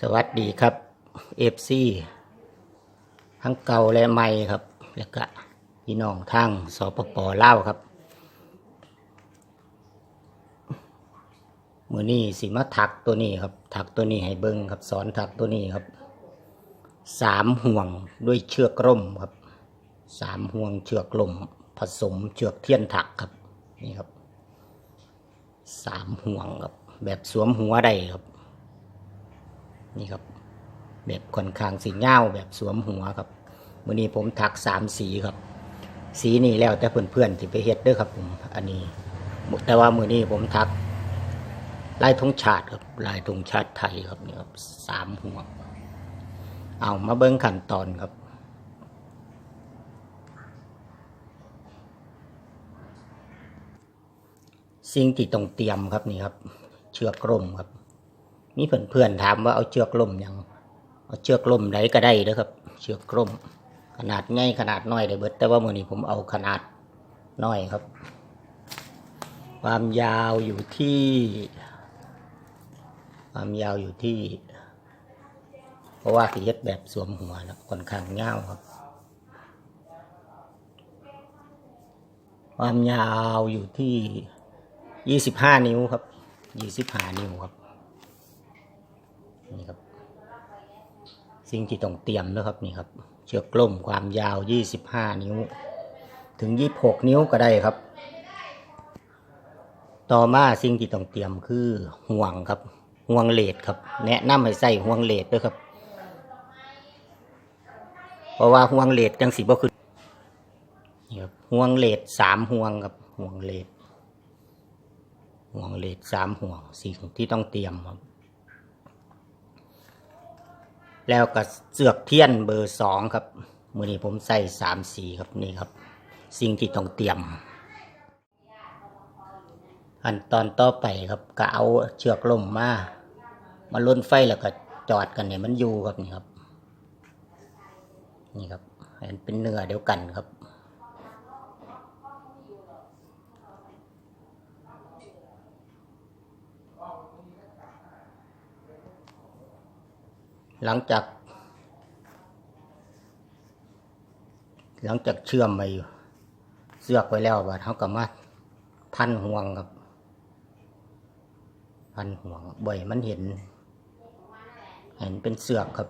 สวัสดีครับเอฟซีทั้งเก่าและใหม่ครับ แล้วก็พี่น้องทางสปปลาวครับมือนี้สิมาถักตัวนี้ครับ ถักตัวนี้ให้เบิ้งครับ สอนถักตัวนี้ครับสามห่วงด้วยเชือกร่มครับสามห่วงเชือกร่มผสมเชือกเทียนถักครับนี่ครับสามห่วงครับแบบสวมหัวได้ครับ นี่ครับ แบบค่อนข้างสีเงาแบบสวมหัวครับมือนี้ผมถักสามสีครับ สีนี้แล้วแต่เพื่อนๆที่ไปเฮ็ดเด้อครับผมอันนี้ แต่ว่ามือนี้ผมถักลายธงชาติครับลายธงชาติไทยครับนี่ครับสามหัว เอามาเบิ้งขั้นตอนครับสิ่งที่ต้องเตรียมครับนี่ครับ เชือกร่มครับ มีเพื่อนๆถามว่าเอาเชือกล่มยังเอาเชือกล่มไหนก็ได้เด้อครับ เชือกล่ม ขนาดใหญ่ขนาดน้อยได้เบิด แต่ว่ามือนี้ผมเอาขนาดน้อยครับ ความยาวอยู่ที่ ความยาวอยู่ที่ เพราะว่าสีเฮ็ดแบบสวมหัวนะค่อนข้างยาวครับ ความยาวอยู่ที่ยี่สิบห้านิ้วครับยี่สิบห้านิ้วครับ นี่ครับ สิ่งที่ต้องเตรียมนะครับนี่ครับ เชือกกลมความยาว 25 นิ้ว ถึง 26 นิ้วก็ได้ครับ ต่อมาสิ่งที่ต้องเตรียมคือห่วงครับห่วงเลดครับ แนะนำให้ใส่ห่วงเลดด้วยครับ เพราะว่าห่วงเลดจังสีบ่คือนี่ครับห่วงเลดสามห่วงครับห่วงเลดห่วงเลดสามห่วงสิ่งที่ต้องเตรียมครับ แล้วก็เสือกเทียนเบอร์สองครับมือนี้ผมใส่สามสีครับนี่ครับ สิ่งที่ต้องเตรียมอันตอนต่อไปครับก็เอาเชือกล่มมามาล้นไฟแล้วก็จอดกันเนี่ยมันอยู่ครับนี่ครับ นี่ครับอันเป็นเนื้อเดียวกันครับ หลังจาก หลังจากเชื่อมไปเสือกไว้แล้วบัดเขาก็มาพันห่วงครับ พันห่วงบ่อยมันเห็น เห็นเป็นเสือกครับ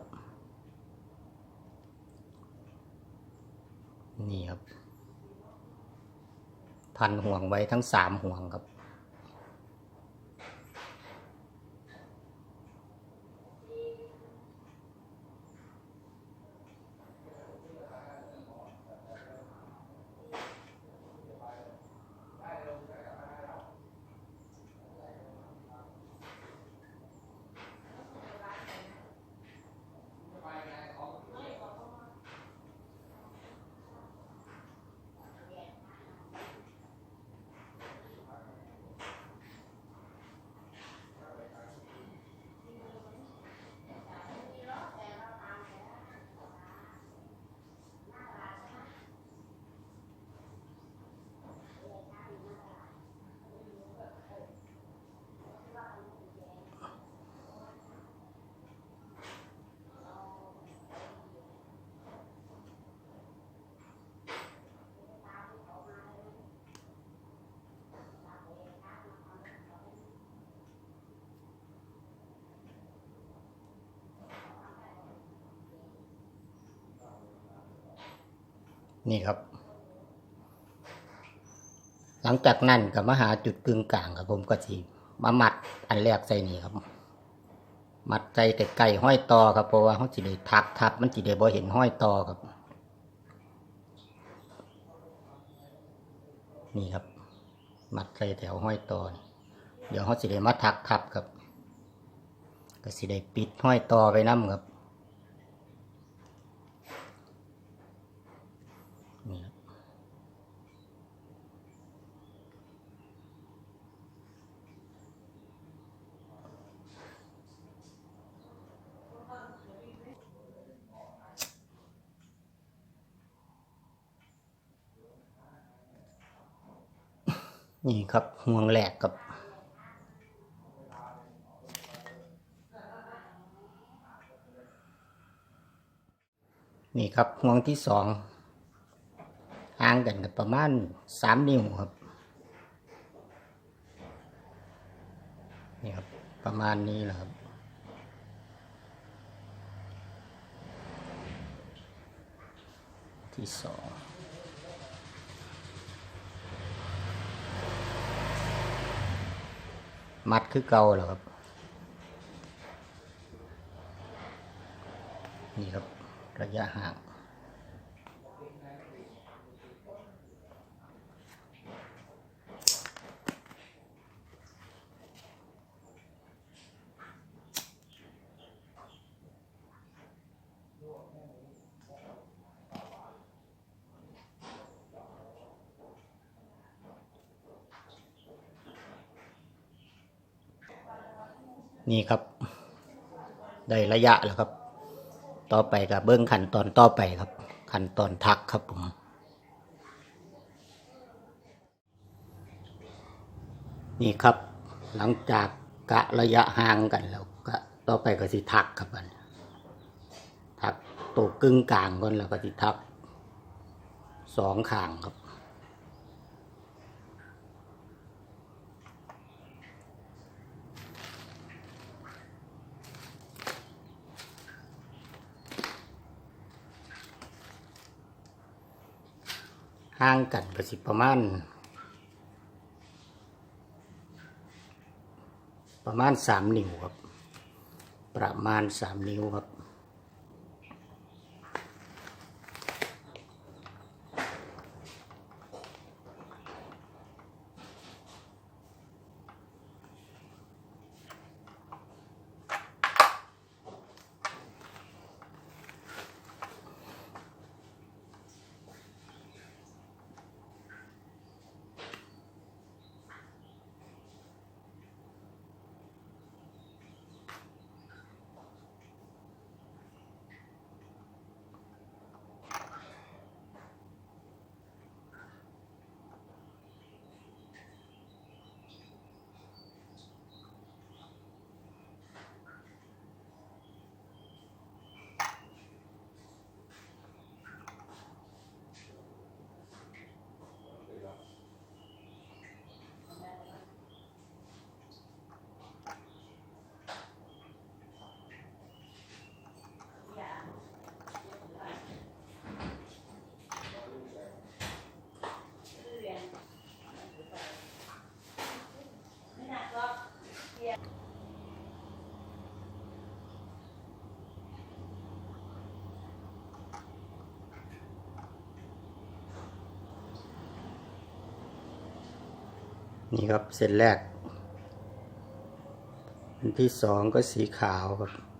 นี่ครับ พันห่วงไว้ทั้งสามห่วงครับ นี่ครับ หลังจากนั้นก็มาหาจุดกึ่งกลางครับผมก็สิมามัดอันแรกใส่นี่ครับ มัดใจไก่ห้อยตอครับเพราะว่าเขาจิได้ทับทับมันจิได้บ่เห็นห้อยตอครับ นี่ครับ มัดใจแถวห้อยตอเดี๋ยวเขาสิได้มาทักทับครับ ก็สิได้ปิดห้อยตอไปน้ำครับ นี่ครับห่วงแหลกกับ นี่ครับห่วงที่สองห่างกันกับประมาณสามนิ้วครับ นี่ครับ ประมาณนี้แหละครับที่สอง มัดคือเก่าแล้วครับ นี่ครับระยะห่าง นี่ครับ ได้ระยะแล้วครับ ต่อไปกับเบื้องขั้นตอนต่อไปครับ ขั้นตอนทักครับผมนี่ครับ หลังจากกะระยะห่างกันแล้วก็ต่อไปก็สิทักครับมันทักตัวกึ่งกลางก่อนแล้วก็สิทักสองข้างครับ ห่างกันก็สิประมาณ ประมาณสามนิ้วครับ ประมาณสามนิ้วครับ นี่ครับเส้นแรกอันที่สองก็สีขาวครับ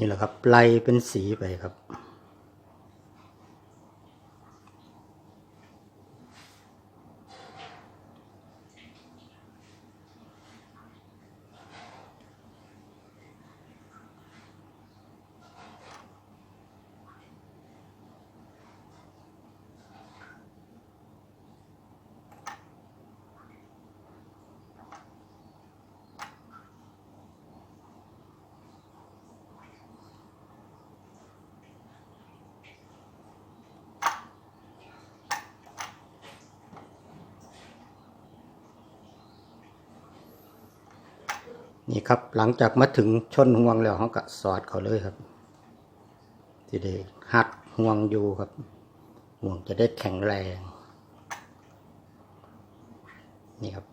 นี่แหละครับไล่เป็นสีไปครับ นี่ครับหลังจากมาถึงชนห่วงแล้วเขาก็สอดเขาเลยครับ ที่ได้หัดห่วงอยู่ครับ ห่วงจะได้แข็งแรง นี่ครับ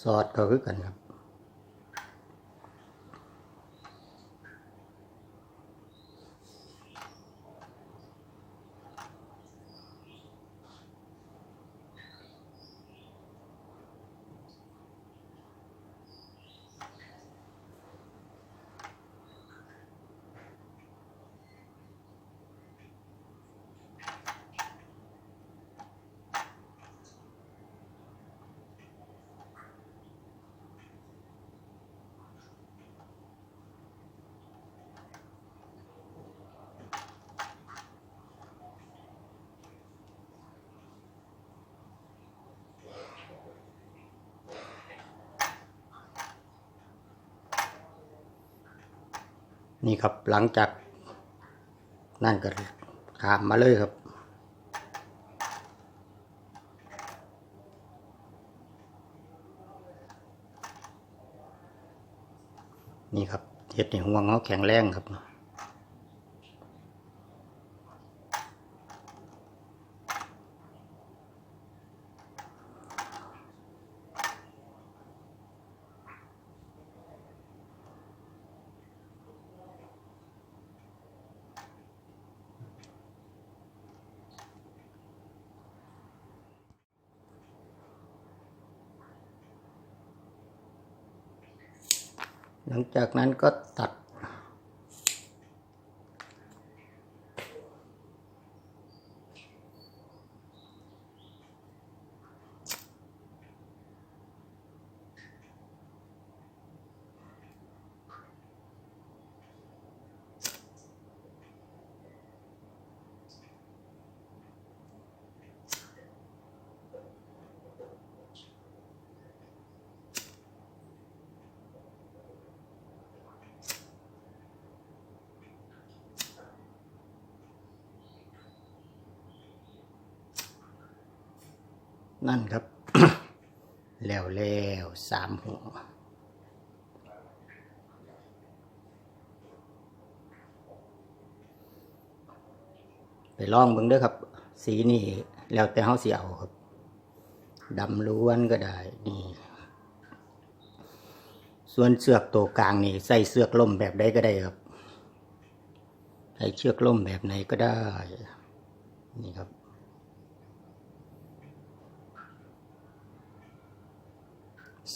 ซอสก็คือกันครับ นี่ครับหลังจากนั่นก็ขามมาเลยครับ นี่ครับเห็ดในห่วงเขาแข็งแรงครับ หลังจากนั้นก็ตัด นั่นครับ แล้วแล้วสามหัวไปลองเบิ่งเด้อครับ สีนี่แล้วแต่เฮาสิเอาครับดำล้วนก็ได้นี่ ส่วนเสือกตัวกลางนี่ ใส่เสือกล่มแบบใดก็ได้ครับใส่เชือกล่มแบบไหนก็ได้ นี่ครับ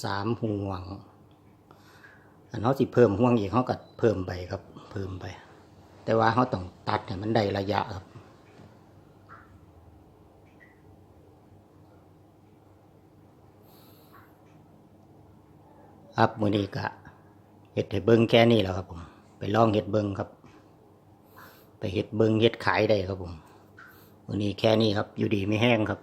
สามห่วง อันเขาสิเพิ่มห่วงอีกเขาก็เพิ่มไปครับ เพิ่มไป แต่ว่าเขาต้องตัดให้มันได้ระยะครับครับมือนี้ก็เห็ดให้เบิ้งแค่นี้แล้วครับผม ไปลองเห็ดเบิ้งครับ ไปเห็ดเบิ้งเห็ดขายได้ครับผมมือนี้แค่นี้ครับ อยู่ดีไม่แห้งครับ